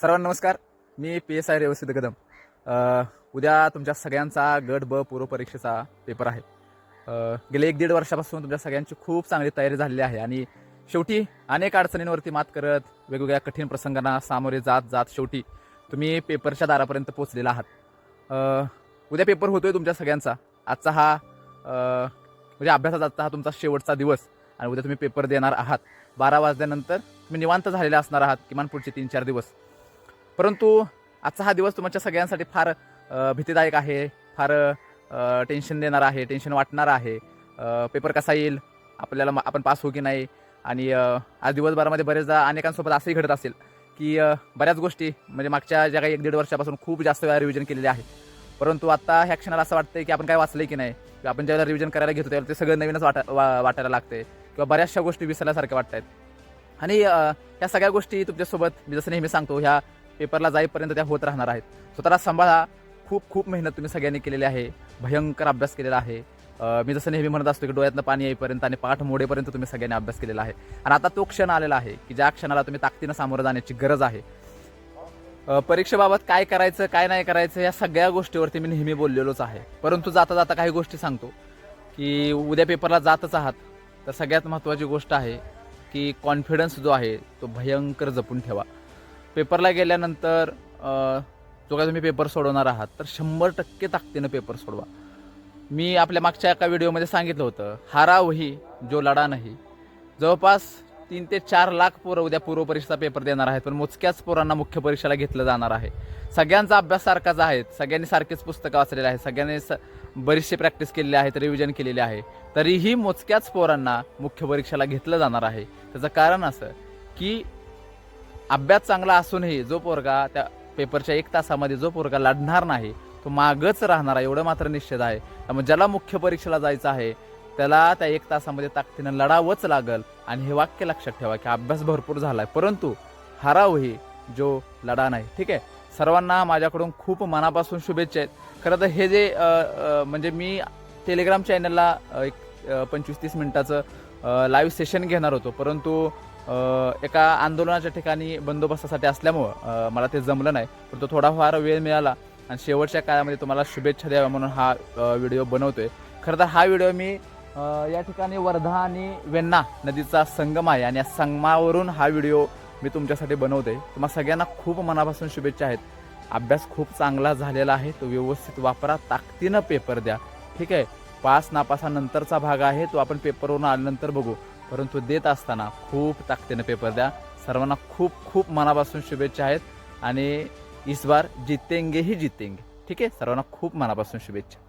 सर्वांना नमस्कार. मी P S I Revsiddh Kadam उद्या तुमच्या सगळ्यांचा गट ब पूर्व परीक्षेचा पेपर आहे. गेले एक दीड वर्षापासून तुमच्या सगळ्यांची खूप चांगली तयारी झालेली आहे आणि शेवटी अनेक अडचणींवरती मात करत वेगवेगळ्या कठीण प्रसंगांना सामोरे जात जात शेवटी तुम्ही पेपरच्या दारापर्यंत पोचलेला आहात. उद्या पेपर होतोय तुमच्या सगळ्यांचा. आजचा हा म्हणजे अभ्यासाचा आजचा हा तुमचा शेवटचा दिवस आणि उद्या तुम्ही पेपर देणार आहात. बारा वाजल्यानंतर तुम्ही निवांत झालेले असणार आहात किमान पुढचे तीन चार दिवस. परंतु आजचा हा दिवस तुमच्या सगळ्यांसाठी फार भीतीदायक आहे फार टेन्शन देणार आहे टेन्शन वाटणार आहे. पेपर कसा येईल आपल्याला आपण पास होऊ की नाही? आणि आज दिवसभरामध्ये बरेचदा अनेकांसोबत असंही घडत असेल की बऱ्याच गोष्टी म्हणजे मागच्या ज्या काही एक दीड वर्षापासून खूप जास्त वेळा रिव्हिजन केलेले आहे परंतु आता ह्या क्षणाला असं वाटतंय की आपण काय वाचलंय की नाही? किंवा आपण ज्यावेळेला रिव्हिजन करायला घेतो त्यावेळेला ते सगळं नवीनच वाटा वा वाटायला लागते किंवा बऱ्याचशा गोष्टी विसरल्यासारख्या वाटत आहेत आणि ह्या सगळ्या गोष्टी तुमच्यासोबत मी जसं नेहमी सांगतो ह्या पेपरला जाईपर्यंत त्या होत राहणार आहेत. स्वतःला सांभाळा. खूप खूप मेहनत तुम्ही सगळ्यांनी केलेली आहे. भयंकर अभ्यास केलेला आहे. मी जसं नेहमी म्हणत असतो की डोळ्यातनं पाणी येईपर्यंत आणि पाठ मोडेपर्यंत तुम्ही सगळ्यांनी अभ्यास केलेला आहे. आणि आता तो क्षण आलेला आहे की ज्या क्षणाला तुम्ही ताकदीनं सामोरं जाण्याची गरज आहे. परीक्षेबाबत काय करायचं काय नाही करायचं या सगळ्या गोष्टीवरती मी नेहमी बोललेलोच आहे. परंतु जाता जाता काही गोष्टी सांगतो की उद्या पेपरला जातच आहात. तर सगळ्यात महत्त्वाची गोष्ट आहे की कॉन्फिडन्स जो आहे तो भयंकर जपून ठेवा. पेपरला गेल्यानंतर जो काय तुम्ही पेपर सोडवणार आहात तर शंभर टक्के ताकदीनं पेपर सोडवा. मी आपल्या मागच्या एका व्हिडिओमध्ये सांगितलं होतं हारा वही जो लढा नाही. जवळपास तीन ते चार लाख पोरं उद्या पूर्व परीक्षेचा पेपर देणार आहेत पण मोजक्याच पोरांना मुख्य परीक्षेला घेतलं जाणार आहे. सगळ्यांचा अभ्यास सारखाच आहे सगळ्यांनी सारखीच पुस्तकं वाचलेली आहे सगळ्यांनी स बरीचशी प्रॅक्टिस केलेली आहेत रिव्हिजन केलेली आहे. तरीही मोजक्याच पोरांना मुख्य परीक्षेला घेतलं जाणार आहे. त्याचं कारण असं की अभ्यास चांगला असूनही जो पोरगा त्या पेपरच्या एक तासामध्ये जो पोरगा लढणार नाही तो मागच राहणार आहे एवढं मात्र निश्चित आहे. त्यामुळे ज्याला मुख्य परीक्षेला जायचं आहे त्याला त्या एक तासामध्ये ताकदीनं लढावंच लागल. आणि हे वाक्य लक्षात ठेवा की अभ्यास भरपूर झालाय परंतु हरावही जो लढा नाही. ठीक आहे? सर्वांना माझ्याकडून खूप मनापासून शुभेच्छा आहेत. खरं तर हे जे म्हणजे मी टेलिग्राम चॅनलला एक पंचवीस तीस मिनिटाचं लाईव्ह सेशन घेणार होतो. परंतु एका आंदोलनाच्या ठिकाणी बंदोबस्तासाठी असल्यामुळं मला ते जमलं नाही. परंतु थोडाफार वेळ मिळाला आणि शेवटच्या काळामध्ये तुम्हाला शुभेच्छा द्याव्या म्हणून हा व्हिडिओ व्हिडिओ बनवतोय. खरं तर हा व्हिडिओ मी या ठिकाणी वर्धा आणि वेण्णा नदीचा संगम आहे आणि या संगमावरून हा व्हिडिओ मी तुमच्यासाठी बनवतोय. तुम्हाला सगळ्यांना खूप मनापासून शुभेच्छा आहेत. अभ्यास खूप चांगला झालेला आहे. तो व्यवस्थित वापरा ताकदीनं पेपर द्या. ठीक आहे? पास नापासानंतरचा भाग आहे. तो आपण पेपरवरून आल्यानंतर बघू. परंतु देत असताना खूप ताकदीनं पेपर द्या. सर्वांना खूप खूप मनापासून शुभेच्छा आहेत. आणि इस बार जितेंगे ही जितेंगे. ठीक आहे? सर्वांना खूप मनापासून शुभेच्छा.